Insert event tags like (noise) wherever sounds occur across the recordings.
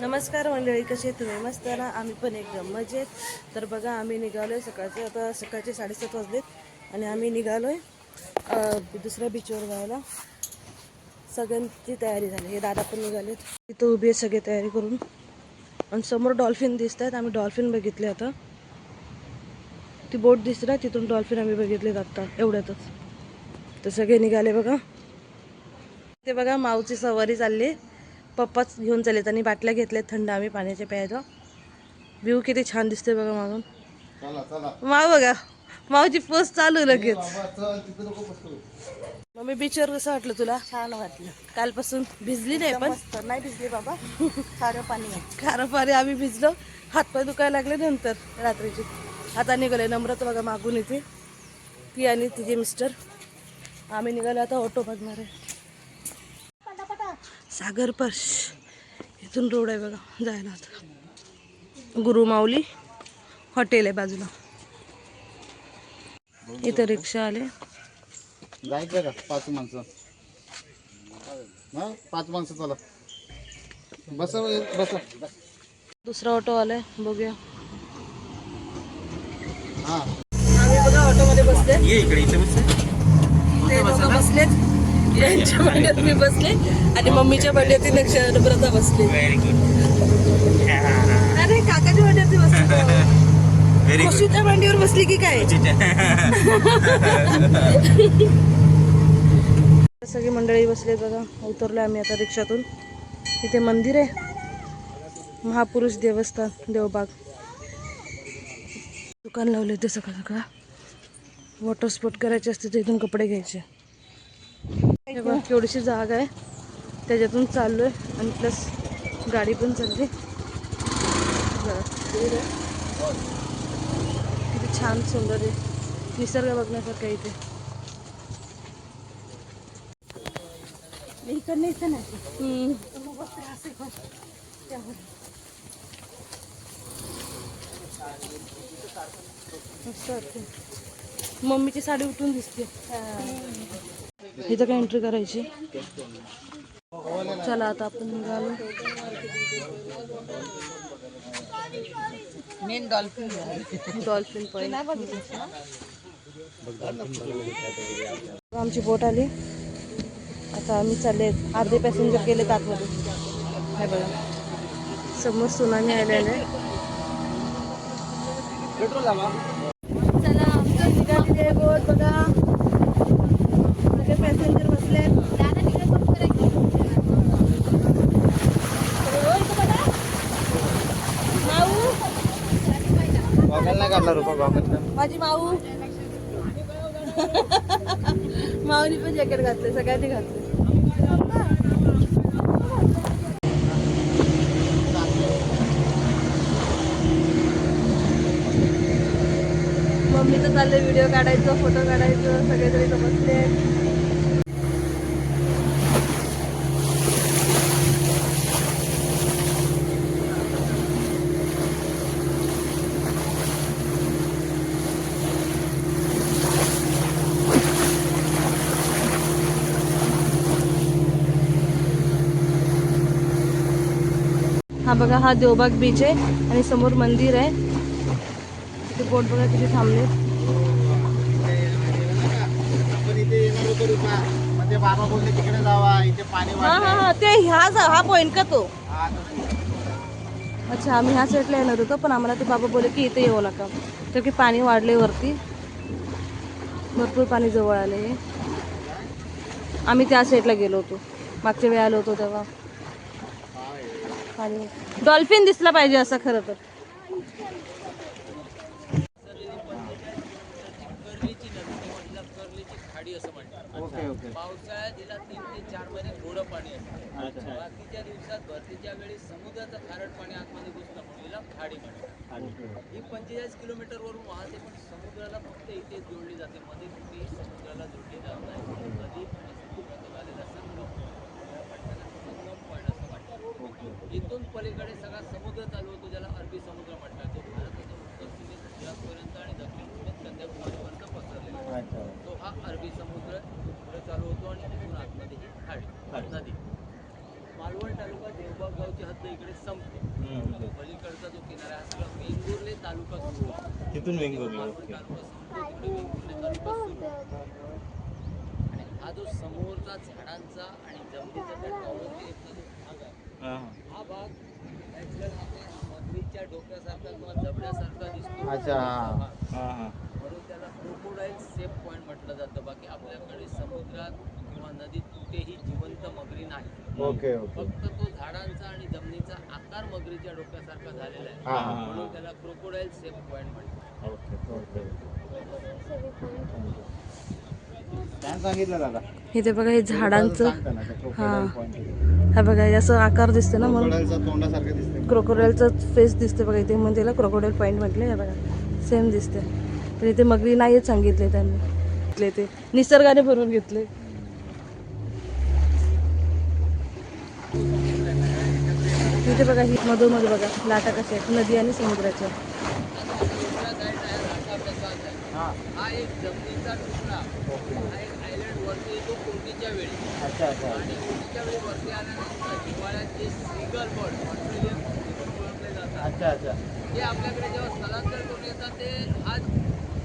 नमस्कार मंडळी कसे तुम्ही? मस्त ना? आम्ही पण एकदम मजेत. तर बघा आम्ही निघालोय सकाळचे. आता सकाळचे साडेसात वाजलेत आणि आम्ही निघालोय आहे दुसऱ्या बीचवर जायला. सगळ्यांची तयारी झाली. हे दादा पण निघालेत. तिथं उभी आहे सगळे तयारी करून. आणि समोर डॉल्फिन दिसत आहेत आम्ही डॉल्फिन बघितले आता. ती बोट दिसत आहे तिथून डॉल्फिन आम्ही बघितलेत आत्ता एवढ्यातच. तर सगळे निघाले बघा. ते बघा माऊची सवारी चालली. पप्पाच घेऊन चाललेत आणि बाटल्या घेतल्यात थंड आम्ही पाण्याच्या प्यायचा. व्ह्यू किती छान दिसते बघा मागून. चला चला. माव बघा माऊची पोस्ट चालू लगेच. मम्मी बीचवर कसं वाटलं तुला? छान वाटलं. कालपासून भिजली नाही पण? नाही भिजली बाबा. खारं पाणी खारं पाणी आम्ही भिजलो. हातपाय दुखायला लागले नंतर रात्रीची. आता निघाले नम्रता बघा मागून येते ती आणि तिचे मिस्टर आम्ही निघालो आता ऑटो बघणार आहे. सागर पर्श इथून रोड आहे बघा जायला आता. गुरु माऊली हॉटेल आहे बाजूला. इथं रिक्षा आले. जायचं का? पाच माणसं. हा? पाच माणसं चला. बस बस. दुसरा ऑटो आलाय बघूया. हा. आम्ही बघा ऑटोमध्ये बसले ते दोघं बसलेत. यांच्या मांडीवर मी बसले आणि मम्मीच्या मांडीवरती नक्ष नम्रता बसली. अरे काकाच्या मांडीवरती बसली. खुशीच्या मांडीवर बसली की काय? (laughs) सगळी मंडळी बसले बघा. उतरलो आम्ही आता रिक्षातून. इथे मंदिर आहे. महापुरुष देवस्थान देवबाग. दुकान लावले ते सकाळ सकाळ. वॉटर स्पोर्ट करायचे असते तर इथून कपडे घ्यायचे. हे बघ, केवढीशी जागा आहे. त्याच्यातून चाललो आहे आणि प्लस गाडी पण चालली. किती छान सुंदर आहे. निसर्ग बघण्यासारखं इथे. इकडनं इथं नाही. मम्मीची साडी उठून दिसते. इथं काय एंट्री करायची? चला आता आपण निघालो. मेन डॉल्फिन डॉल्फिन पॉईंट आमची बोट आली. आता आम्ही चालले. अर्धे पॅसेंजर गेले आतमध्ये हे बघा. समोर सुनामी आलेलं. आहे चला आमचं निघालेली आहे बोट बघा सगळे पॅसेंजर बसले माऊ कोणाला रुपा माझी माऊ. माऊनी पण जॅकेट घातले सगळ्यांनी घातले मम्मीचं चाललंय व्हिडिओ काढायचं फोटो काढायचं सगळेजण इथं बसले. बघा हा देवबाग बीच आहे आणि समोर मंदिर आहे. तिथे बोट बघा किती थांबले. बोलले हा हा. हा ते हा जा- हा पॉइंट का तो? अच्छा आम्ही ह्या साईडला येणार होतो पण आम्हाला ते बाबा बोले की इथे येऊ नका. तर की पाणी वाढले वरती. भरपूर पाणी जवळ आले. आम्ही त्या साईडला गेलो होतो. मागच्या वेळी आलो होतो तेव्हा. डॉल्फिन दिसला पाहिजे असं खरं तर. Okay okay. पावसाळ्यात तिला तीन ते चार महिने थोडं पाणी असतं. अच्छा. बाकीच्या दिवसात भरतीच्या वेळी समुद्राचं खारट पाणी आतमध्ये घुसलं म्हणून हिला खाडी म्हणतात. ओके ही. पंचेचाळीस किलोमीटर वरून वाहते पण समुद्राला फक्त इथे जोडली जाते. मध्ये कुठेही समुद्राला जोडली जात नाही. नदी इथून पलीकडे सगळा समुद्र चालू होतो ज्याला अरबी समुद्र म्हणतात. तो भारताच्या उत्तर सीमेत गुजरातपर्यंत आणि दक्षिण सीमेत कन्याकुमारीपर्यंत पसरलेला आहे. तो हा अरबी समुद्र पुढे चालू होतो आणि तिथून आतमध्ये ही खाडी नदी. मालवण तालुका देव गावची हद्द इकडे संपते. पलीकडचा जो किनारा आहे, हा सगळा वेंगुर्ले तालुका सुरू तिथून वेंगुर्ला मालवण तालुका संपतो पुढे वेंगुर्ले तालुका सुरू हा जो समोरचा झाडांचा आणि जमिनीचा त्या जो भाग आहे आपल्या मगरीच्या डोक्यासारखा किंवा जबड्यासारखा दिसतो. अच्छा, हा. हा. हां. हां म्हणून त्याला क्रोकोडाईल सेफ पॉईंट म्हटलं जातं. बाकी आपल्याकडे समुद्रात किंवा नदीत कुठेही जिवंत मगरी नाही. Okay okay. फक्त तो झाडांचा आणि जमिनीचा आकार मगरीच्या डोक्यासारखा झालेला आहे. हा, हा, हा. म्हणून त्याला क्रोकोडाईल सेफ पॉईंट म्हणतात ओके ओके छान सांगितलं दादा? इथे बघा हे झाडांचं हा. हा बघा असं आकार दिसते ना म्हणून. क्रोकोडाईलचा फेस दिसते बघा इथे म्हणून त्याला क्रोकोडाईल पॉईंट म्हटले हे बघा. सेम दिसते पण इथे मगरी नाहीच सांगितले त्यांनी. घेतले ते. निसर्गाने भरून घेतले. इथे बघा ही मधोमध बघा लाटा कशा आहेत. नदी आणि समुद्राच्या. हा. हा एक जमिनीचा वरती येतो कोटीच्या वेळी. अच्छा अच्छा. आणि कोटीच्या वेळी वरती आल्यानंतर हिवाळ्यात जे सिगल बर्ड ऑस्ट्रेलियन म्हणून ओळखले जातात. अच्छा अच्छा. ते आपल्याकडे जेव्हा स्थलांतर करून येतात ते हाच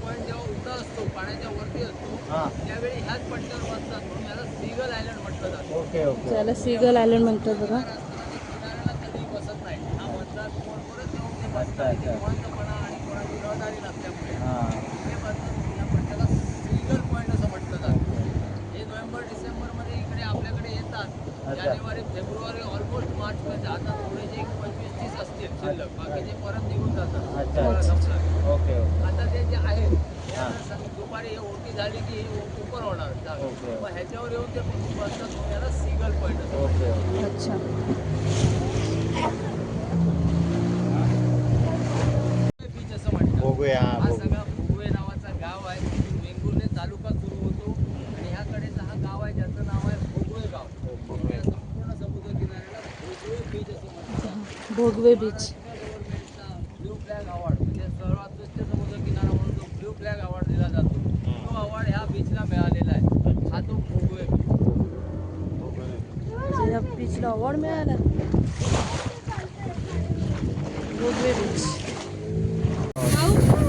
पॉईंट जेव्हा उडा असतो पाण्याच्या वरती असतो हा. त्यावेळी ह्याच पट्ट्यावर बसतात. म्हणून याला सिगल आयलंड म्हटलं जातं. Okay okay. त्याला सीगल आयलंड म्हणतात बघा. किनाऱ्याला कधी बसत नाही. हा मतदार कोण परत येऊन ते बसतात आणि कोणाची रहदारी नसल्यामुळे हा हे बसतात या पट्ट्याला सिगल पॉईंट असं म्हटलं जातं हे नोव्हेंबर डिसेंबरमध्ये इकडे आपल्याकडे येतात. जानेवारी फेब्रुवारी ऑलमोस्ट मार्चमध्ये आता थोडेसे एक पंचवीस तीस असतील शिल्लक बाकीचे परत निघून जातात. Okay okay. आता ते जे आहेत दुपारी ओटी झाली की हे उपर होणार. मग ह्याच्यावर येऊन ते बसतात मग याला सिगल पॉईंट ओके. अच्छा बीच असं म्हणतात बघूया हा बघू सगळा भोगवे नावाचा गाव आहे तिथून वेंगुर्ले तालुका सुरू होतो आणि ह्याकडेचा हा गाव आहे ज्याचं नाव आहे भोगवे गाव या संपूर्ण समुद्र किनाऱ्याला भोगवे बीच असं म्हणतात Bhogwe beach blue flag award म्हणजे सर्वात स्वच्छ समुद्र किनारा म्हणून जो ब्ल्यू फ्लॅग अवॉर्ड दिला जातो. तो अवॉर्ड ह्या बीचला मिळालेला आहे. हा तो भोगवे बीच या बीचला अवॉर्ड मिळाला. भोगवे बीच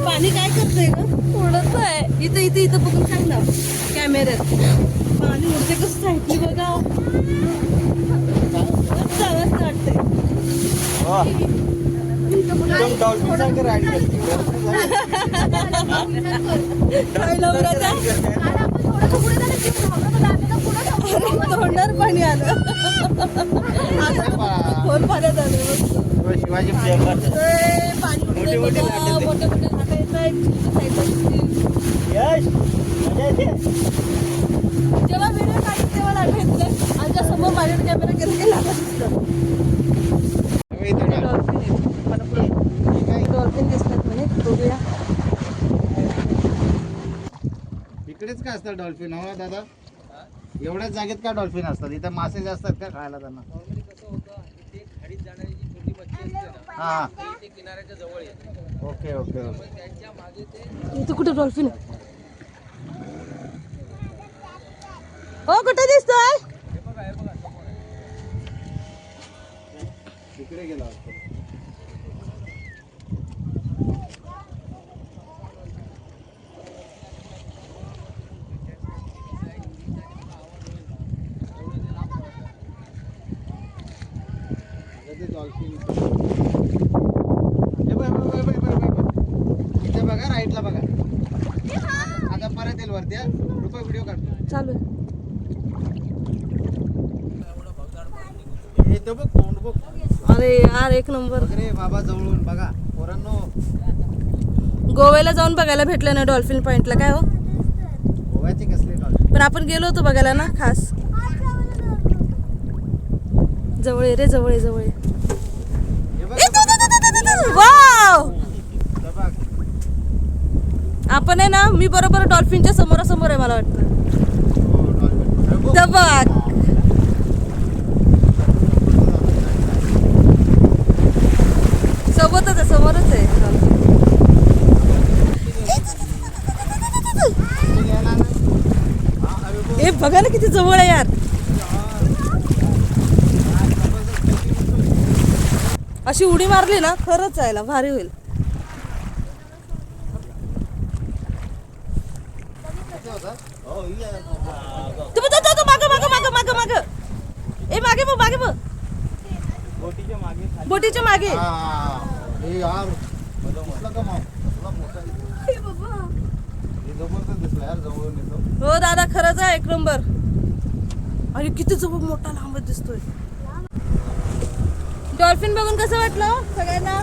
पाणी काय करतंय का उडत आहे इथं इथं इथं बघून सांग ना. कॅमेऱ्यात पाणी उडते कसं साईडली बघा. एकदम पाणी आलं खोल पाण्यात आलं शिवाजी पाणी मोठे मोठे जेव्हा व्हिडिओ काढतो तेव्हा लाटा आमच्यासमोर माझ्या कॅमेरा गेला की लाटा दिसतात अगं इथं टाक. डॉल्फिन आहे. मला पुढे डॉल्फिन दिसतात म्हणे बघूया का असतात डॉल्फिन हो दादा? एवढ्याच जागेत का डॉल्फिन असतात? इथं मासे जास्त का खायला त्यांना? नॉर्मली कसं होतं इथे खाडीत जाणारी जी छोटी मच्छी असते ना हा. ती इथे किनाऱ्याच्या जवळ येते. Okay okay okay. पण त्यांच्या मागे ते इथं कुठे डॉल्फिन आहे? हो कुठे दिसतोय? हे बघा हे बघा समोर आहे. तिकडे गेला वाटतं. अगं ते dolphin. हे बघ, हे बघ, हे बघ, हे बघ, हे बघ. इथे बघा राईटला बघा आता परत येईल वरती हा. रुपये व्हिडिओ काढतो चालू आहे हे इथं बघ तोंड बघ अरे यार एक नंबर. बघ रे बाबा जवळून बघा पोरांनो गोव्याला जाऊन बघायला भेटलं ना डॉल्फिन पॉइंटला काय हो? गोव्याची कसली डॉल्फिन पण आपण गेलो होतो बघायला ना खास. जवळ आहे रे जवळ आहे जवळ आहे. हे बघ ए, तू, तू, तू, तू, तू, तू. वाव! हे बघ आपण आहे ना मी बरोबर डॉल्फिनच्या समोरासमोर आहे मला वाटतं. दबाग सोबतच आहे समोरच आहे. हे ए बघा ना किती जवळ आहे यार. अशी उडी मारली ना खरंच जायला भारी होईल तुम्ही तो- तो- तो मागं मागं मागं मागं मागं ए मागे बघ मागे बघ बोटीच्या मागे हा. हे यार दिसलं का मग? तुला मोठा दिसला. हे जबरदस्त दिसला यार जवळून हो दादा खरंच आहे एक नंबर. अरे किती जवळ मोठा लांब दिसतोय. डॉल्फिन बघून कसं वाटलं हो सगळ्यांना?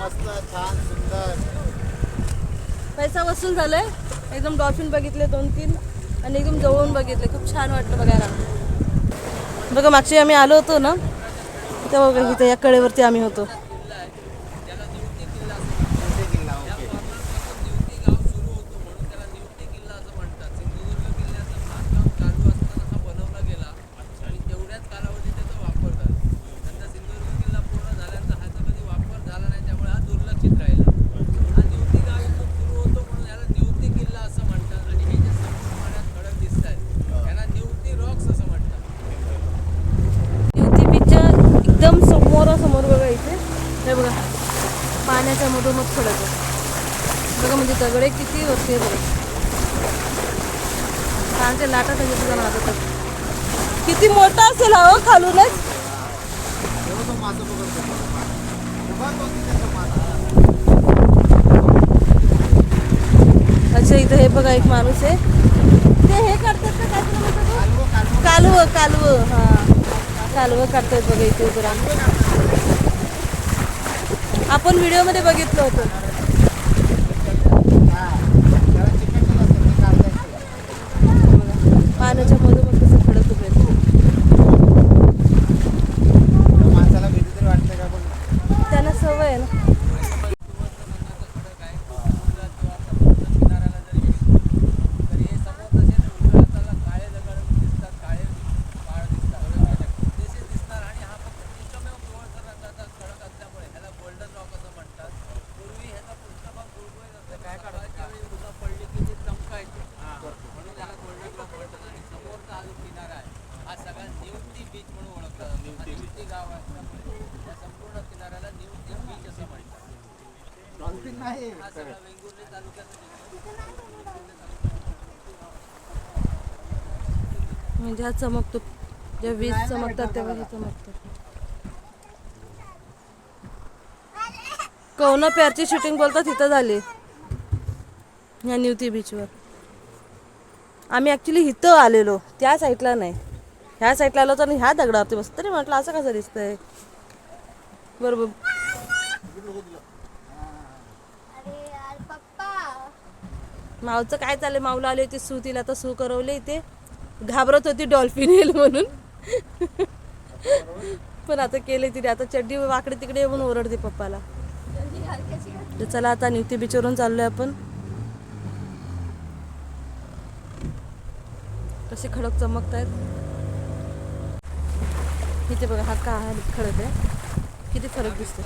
मस्त छान सुंदर. पैसा वसूल झालाय. एकदम डॉल्फिन बघितले दोन तीन. आणि एकदम जवळून बघितले. खूप छान वाटलं बघायला. बघा मागची आम्ही आलो होतो ना तेव्हा बघा इथे या कडेवरती आम्ही होतो कोणते किल्ला ओके निवती गाव सुरू होतो म्हणून त्याला निवती किल्ला असं म्हणतात सिंधुदुर्ग किल्ल्याचं बांधकाम चालू असताना हा बनवला गेला आणि तेवढ्याच कालावधीत त्याचा वापर झाला नंतर सिंधुदुर्ग किल्ला पूर्ण झाल्यानंतर ह्याचा कधी वापर झाला नाही त्यामुळे हा दुर्लक्षित राहिला हा निवती गाव इथून सुरू होतो म्हणून याला निवती किल्ला असं म्हणतात आणि हे जे समोर पाण्यात खडक दिसत आहेत याला निवती रॉक्स असं म्हणतात युती बीचच्या एकदम समोरासमोर बघा इथे हे बघा पाण्याच्या मधोमध पडत. आहे बघा म्हणजे दगडे किती वरती आहे बघा. पाण्याच्या लाटा त्याच्या तुझा माझं किती मोठा असेल हा हो खालूनच. अच्छा इथं हे बघा एक माणूस आहे. ते हे करतात का काय कालवं कालवं. हां. कालवं हा कालवं बघा इथे उभं राहून. आपण व्हिडिओमध्ये बघितलं होतं. हा. पाण्याच्या मधोमध कसं खडक उभे त्यांना सवय आहे ना किनाऱ्याला जरी तरी हे समोर जसे उजव्या हाताला काळे दगड दिसतात काळे पाळ दिसतात तसे दिसणार आणि हा फक्त एकमेव पिवळसर रंगाचा खडक असल्यामुळे ह्याला गोल्डन रॉक असं म्हणतात पूर्वी ह्याचा पृष्ठभाग गुळगुळीत असतो काय काढायच्या वेळी उन्हा पडली की ते चमकायचे म्हणून त्याला गोल्डन रॉक म्हणतात आणि समोरचा हा जो किनारा आहे हा सगळा निवती बीच म्हणून ओळखला जातो हा निवती गाव असल्यामुळे या संपूर्ण किनाऱ्याला निवती बीच असं म्हणतात डॉल्फिन नाही हा सगळा वेंगुर्ले तालुक्याचा म्हणजे हा चमकतो. जेव्हा वीज चमकतात तेव्हा हे चमकतं कवना प्यारची शूटिंग बोलतात तिथं झाली. ह्या न्यूती बीचवर आम्ही ॲक्च्युली इथं आलेलो त्या साईडला नाही. ह्या साईडला आलो तर ह्या दगडावरती बसतो. तरी म्हटलं असं कसं दिसतंय? बरोबर. मावचं काय चाललंय? माऊला आले होते सू तिला आता सू करवले इथे. घाबरत होती डॉल्फिन येईल म्हणून. पण आता केले तिने. आता चड्डी वाकडे तिकडे येऊन ओरडते पप्पाला. तर चला आता निवती बीचवरून चाललोय आपण. कसे खडक चमकत आहेत इथे बघा हा का खडक आहे. किती फरक दिसतो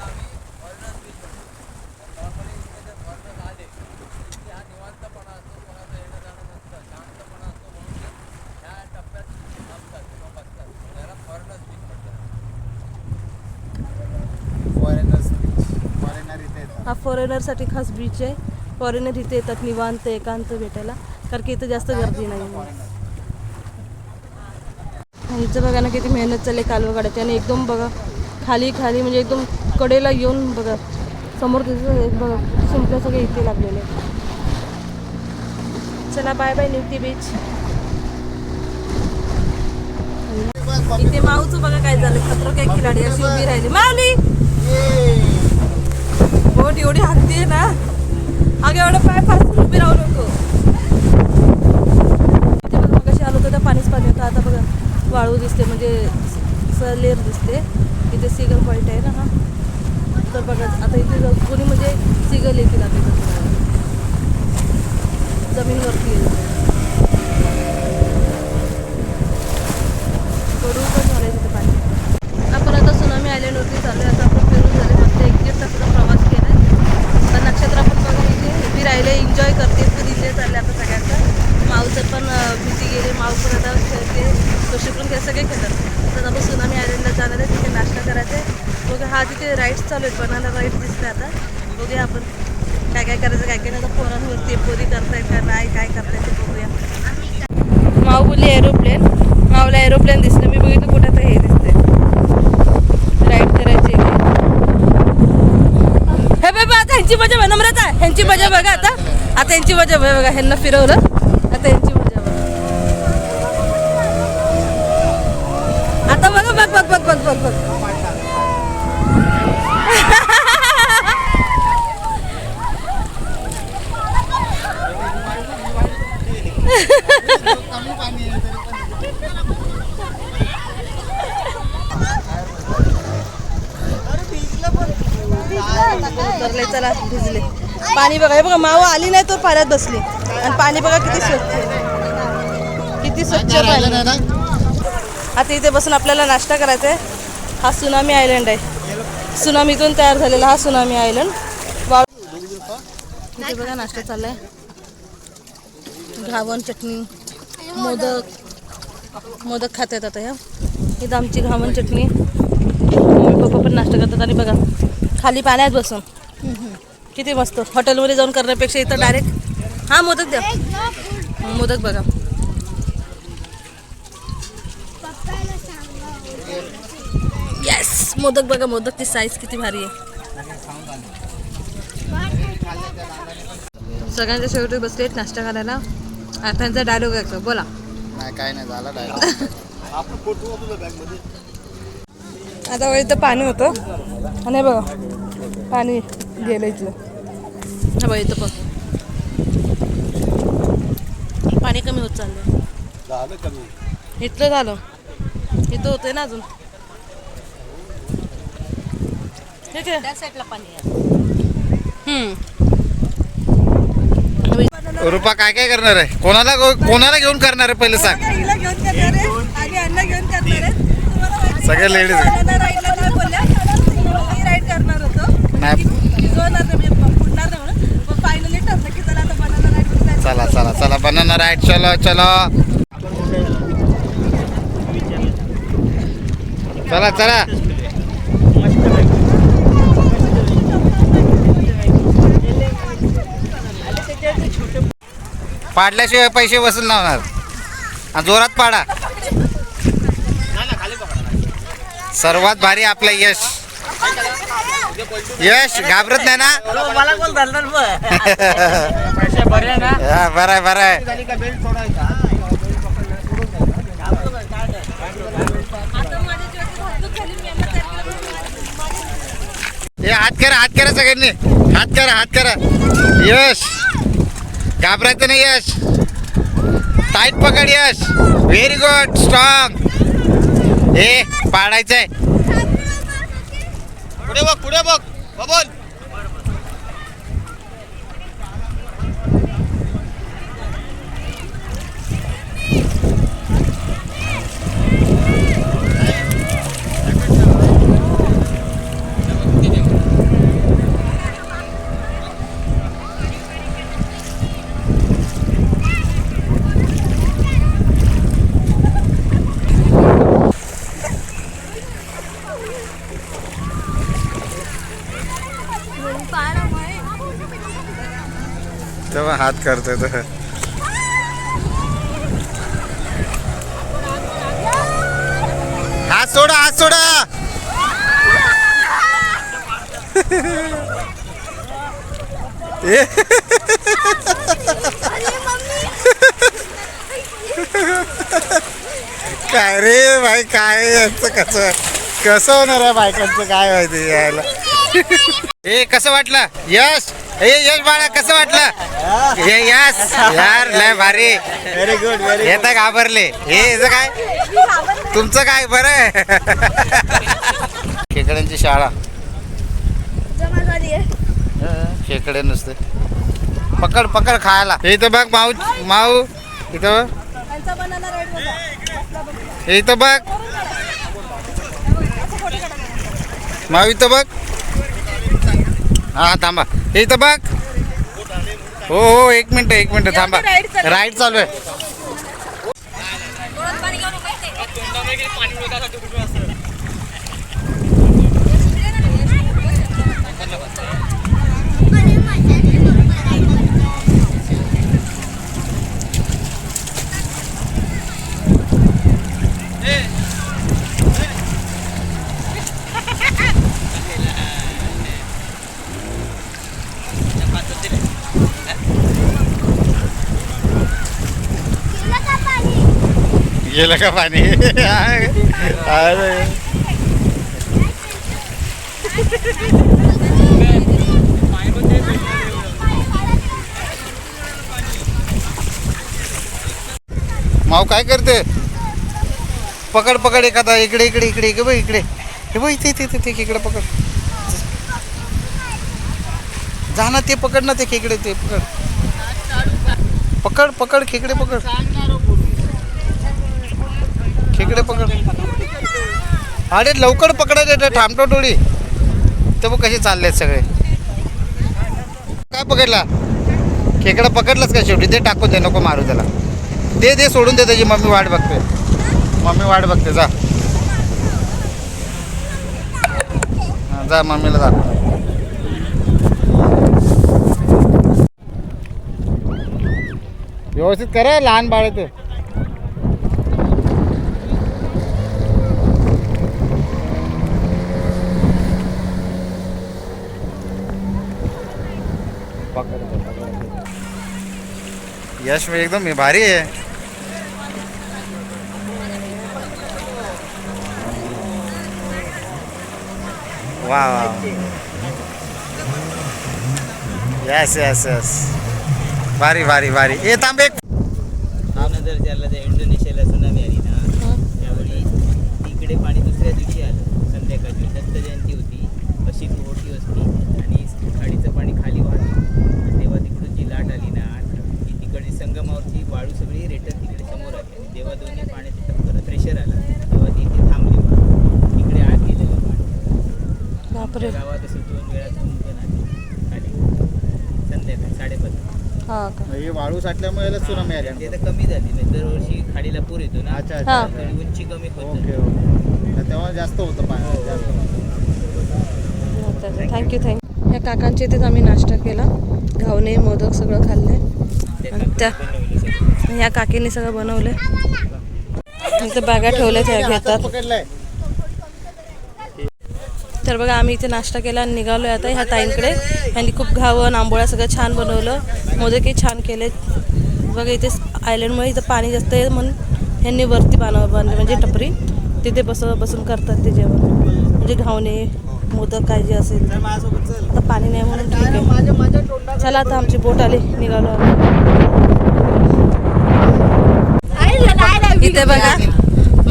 फॉरेनर्स फॉरेनर इथे येतात हा फॉरेनरसाठी खास बीच आहे. फॉरेनर इथे येतात निवांत एकांत भेटायला. कारण की इथं जास्त गर्दी नाही. इथं बघा ना किती मेहनत चालली काल काढायची आणि एकदम बघा खाली खाली म्हणजे एकदम कडेला येऊन बघा. समोर तिथं एक बघा शिंपल्या सगळे इथे लागलेले चला बाय बाय निवती बीच इथे माऊचं बघा काय झालं. खतरो काय खिलाडी अशी उभी राहिली. माऊली पण एवढी हाकते ना अगं एवढं पाय फासून उभी राहू नको. बघा कशी आलो होतं त्या पाणीच पाणी होतं आता बघा वाळू दिसते म्हणजे सलेर दिसते. इथे सिगल पॉईंट आहे ना हा. तर बघा आता इथे कोणी म्हणजे सिगल येतील आता इथं जमीनवरती येईल पण तिथे पाणी. आपण आता सुनामी आयलंडवरती चाललोय आता आपण फिरून झाले फक्त एक दीड तासाचा प्रवास आता नक्षत्र पण बघा इथे उभी राहिले एन्जॉय करते फुल चालले आता सगळ्यांचा. माऊचं पण भीती गेले माऊ पण आता खेळते तो शिकून ते सगळे खेळतात. तर आपण सुनामी आयलंडला जाणार आहे तिथे नाश्ता करायचा आहे बघा हा तिथे राईड्स चालू आहेत बनाना राईड दिसते आता. बघूया आपण काय काय करायचं काय काय नाही. आता पोरांवरती पोरी करतायत का नाही काय करतायत ते बघूया. माऊ बोलली एरोप्लेन माऊला एरोप्लेन दिसलं. मी बघितलं कुठं तर हे दिसते राईड करायची आहे का? हे बाबा आता ह्यांची मजा बघा नम्रता ह्यांची मजा बघा आता आता मजा बघा बघा ह्यांना फिरवलं. आता मजा बघा. आता बघा बघ बघ बघ बघ बघ बघ कमी पाणी आहे तरी पण उतरले चला भिजले पाणी बघा. हे बघा मावा आली नाही तर पाण्यात बसली. आणि पाणी बघा किती स्वच्छ आहे. किती स्वच्छ पाणी. आता इथे बसून आपल्याला नाश्ता करायचा आहे हा सुनामी आयलंड आहे. सुनामीतून तयार झालेला हा सुनामी आयलंड. वा इथे बघा नाश्ता चाललाय. घावन चटणी मोदक. मोदक खातात आता ह्या. इथं आमची घावन चटणी. मम्मी पप्पा पण नाश्ता करतात आणि बघा खाली पाण्यात बसून. किती मस्त. हॉटेलमध्ये जाऊन करण्यापेक्षा इथं डायरेक्ट हा मोदक द्या. मोदक बघा. येस मोदक बघा मोदकची साईज किती भारी आहे. सगळ्यांच्या शेवटी बसले आहेत नाश्ता करायला. आता त्यांचा डायलॉग आहे बोला. नाही काय नाही झाला डायरेक्ट आता वर इथं पाणी होतं. आणि बघा पाणी गेलं इथलं. हा बघा इथं पण पाणी कमी होत चाललं झालं कमी इथलं झालं. इथं होतंय ना अजून. ठीक आहे. त्या साईडला पाणी रुपा काय काय करणार आहे? कोणाला कोणाला घेऊन करणार आहे पहिले सांग? हिला घेऊन करणार चला बनाना राईट चलो चलो. चला चला. पाडल्याशिवाय पैसे वसूल नाही होणार. जोरात पाडा. सर्वात भारी आपलं यश. यश घाबरत नाही ना? मला कोण धरणार पैसे बरे ना? हा, बरं आहे बरं आहे. हे हात करा हात करा सगळ्यांनी. हात करा हात करा. यश. घाबरायचं नाही यश. टाईट पकड यश. व्हेरी गुड स्ट्रॉंग हे पाडायचंय. पुढे बघ पुढे बघ. बबन तेव्हा हात करतोय तर हात सोडा हात सोडा काय रे भाई काय यांचं कसं? कसं होणार आहे बायकांचं? काय माहिती यायला? ए कसं वाटलं? यश! ए यश बाळा कसं वाटलं? हे. यश यार लय भारी. व्हेरी गुड व्हेरी हे तर घाबरले. हे याचं काय? तुमचं काय बरं? (laughs) खेकड्यांची शाळा. जमा झाली आहे खेकडे नसते. पकड पकड खायला. हे इथं बघ माऊ माऊ. इथं बघ. हे इथं बघ. माऊ इथं बघ. हा थांबा. हे इथं बघ हो हो एक मिनिट एक मिनिट थांबा. राईड चालू आहे. गेलं का पाणी? अरे. माऊ काय करते? पकड पकड एखादा. इकडे इकडे इकडे. इकडे बघ इकडे. हे बघ इथे इथे ते इथे इकडे पकड. जा ना ते पकड ना ते खेकडे ते पकड. पकड पकड खेकडे पकड. खेकडे पकड. अरे लवकर पकडायचे थांबतो टोळी तर मग कसे चाललेत सगळे. काय पकडला? खेकडा पकडलाच का शेवटी? ते टाकून दे नको मारू त्याला. दे दे सोडून दे त्याची मम्मी वाट बघते. मम्मी वाट बघते जा. जा मम्मीला जा व्यवस्थित करा लहान बाळ आहे ते. यश में एकदम भारी आहे वा वा यस यस यस भारी भारी भारी। ज्याला त्या इंडोनेशियाला सुनामी आली ना. त्यावेळी तिकडे पाणी दुसऱ्या दिवशी आलं संध्याकाळची दत्त जयंती होती अशी मोठी वस्ती आणि खाडीचं पाणी खाली वाहतं तेव्हा तिकडून जी लाट आली ना ती तिकडे संगमावरची वाळू सगळी रेटत तिकडे समोर आली आणि तेव्हा दोन्ही पाण्याचं टक्कर प्रेशर आला तेव्हा ती इथे थांबली वाळू. तिकडे आत गेलेलं पाणी बापरे. गावात असं दोन वेळा दोन पण आली खाली संध्याकाळी साडेपाच. हा का? हे वाळू साठल्यामुळे याला सुनामी आली ते तर कमी झाली. नाही दरवर्षी खाडीला पूर येतो ना. अच्छा हा. तरी उंची कमी होत. Okay okay. तर तेव्हा जास्त होतं पाणी जास्त. होतं. Thank you thank you. ह्या काकांच्या इथेच आम्ही नाश्ता केला. घावणे मोदक सगळं खाल्ले आणि त्या ह्या काकीने सगळं बनवले इथं बॅगा ठेवल्या त्या घेतात. पकडलाय. तर बघा आम्ही इथे नाश्ता केला आणि निघालोय आता ह्या ताईंकडे. आणि खूप घावण आंबोळ्या सगळं छान बनवलं. मोदकही छान केले बघा इथे आयलंडमुळे इथं पाणी जास्त आहे म्हणून ह्यांनी वरती बांधव बांधले म्हणजे टपरी. तिथे बस बसून करतात ते जेवण. म्हणजे घावणे मोदक काय जे असेल. आता पाणी नाही म्हणून ठीक आहे. चला आता आमची बोट आली. निघालो आम्ही. इथे बघा.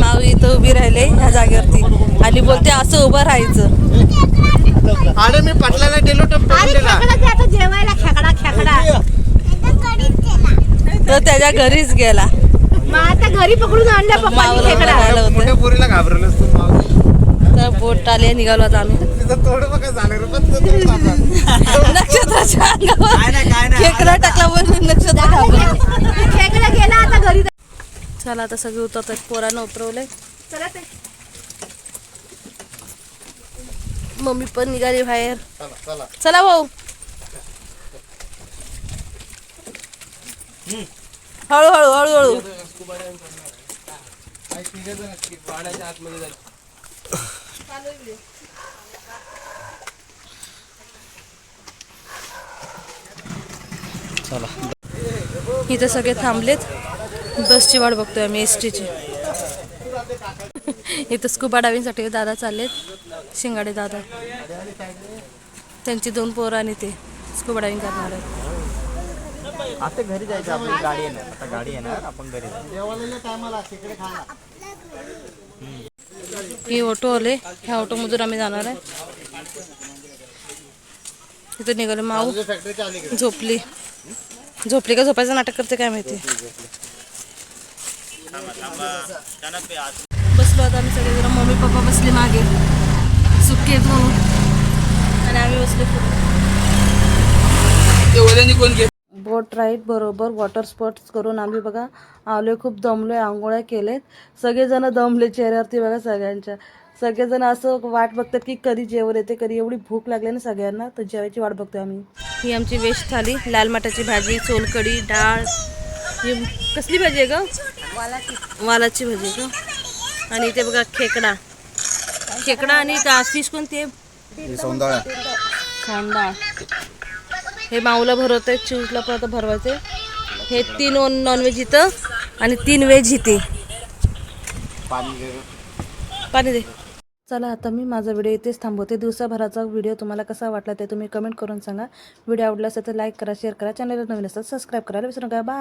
माऊ इथं उभी राहिले ह्या जागेवरती. आणि बोलते असं उभं राहायचं. अरे मी पटलाला गेलो जेवायला खेकडा खेकडा. तर त्याच्या घरीच गेला. मग आता घरी पकडून आणल्या मोठ्या पुरीला घाबरलोस तू. तर बोट आले निघालो तो मारला. नक्षत्राच्या अंगावर खेकडा टाकला म्हणून नक्षत्र घाबरले. खेकडा गेला आता घरी. चला आता सगळे उतरतात पोरानं उतरवलंय. चला ते. मम्मी पण निघाली बाहेर. चला चला. चला भाऊ. हळूहळू हळूहळू. चला इथं सगळे थांबलेत. बसची वाट बघतोय आम्ही एस टीची इथं स्कुबा डायविंगसाठी दादा चाललेत शिंगाडे दादा. त्यांची दोन पोरं आणि ते स्कुबा डायविंग करणार आहेत. आता घरी जायचं आपली गाडी येणार. आता गाडी येणार आपण घरी ही ऑटो आले ह्या ऑटोमधून आम्ही जाणार आहे. इथं निघाले माऊ. झोपली. झोपली का? झोपायचं नाटक करते काय माहिती? बसलो आता आम्ही सगळे जरा मम्मी पप्पा बसले मागे. आहेत म्हणून आणि आम्ही बसले पुढे. बोट राईड बरोबर वॉटर स्पोर्ट्स करून आम्ही बघा आलोय खूप दमलोय आंघोळ्या केलेत. सगळेजण दमले चेहऱ्यावरती बघा सगळ्यांच्या. सगळेजण असं वाट बघतात की कधी जेवण येते कधी एवढी भूक लागली ना सगळ्यांना तर जेवायची वाट बघतोय आम्ही. ही आमची वेज थाली. लाल माटाची भाजी सोलकडी डाळ ही कसली भाजी आहे ग? वालाची. भाजी आहे का आणि इथे बघा खेकडा. खेकडा आणि फिश कोणती आहे? सौंदळा. हे माऊला भरवत आहे चिवसला पण आता भरवायचे हे तीन नॉनव्हेज इथं आणि तीन व्हेज इथे. पाणी दे. चला आता मी माझा व्हिडिओ इथेच थांबवते. दिवसाभराचा व्हिडिओ तुम्हाला कसा वाटला ते तुम्ही कमेंट करून सांगा. व्हिडिओ आवडला असेल तर लाईक करा शेअर करा. चॅनलला नवीन असेल सबस्क्राईब करायला विसरू नका. बाय